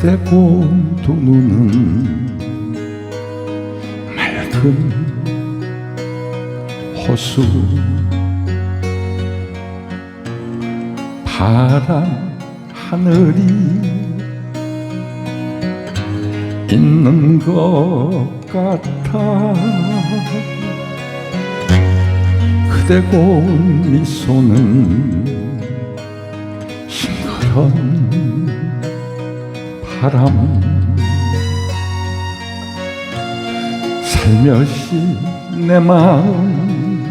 그대 고운 두 눈은 맑은 호수. 파란 하늘이 있는 것 같아. 그대 고운 미소는 싱그런 바람 살며시 내 마음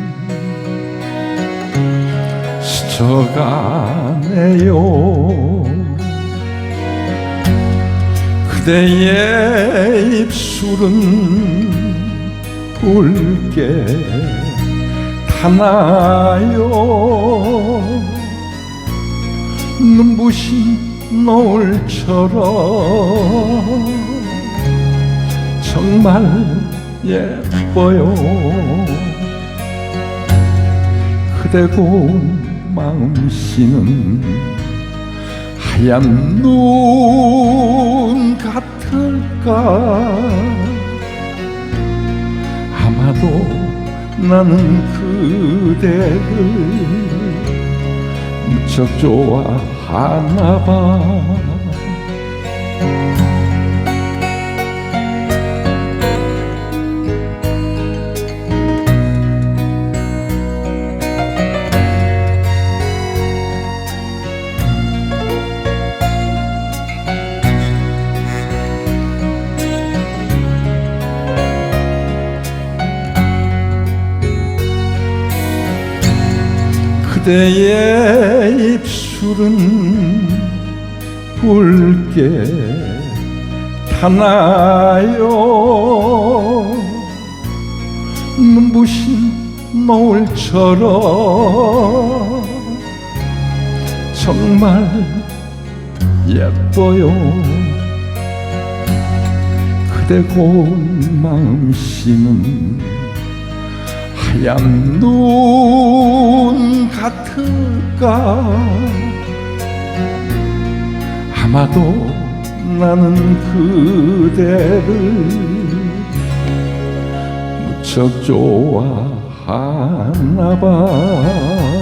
스쳐가네요. 그대의 입술은 붉게 타나요? 눈부신 노을처럼 정말 예뻐요. 그대 고운 마음씨는 하얀 눈 같을까? 아마도 나는 그대를 무척 좋아하나 봐 그대의 입술은 붉게 타나요? 눈부신 노을처럼 정말 예뻐요. 그대 고운 마음씨는 하얀 눈 같을까? 아마도 나는 그대를 무척 좋아하나 봐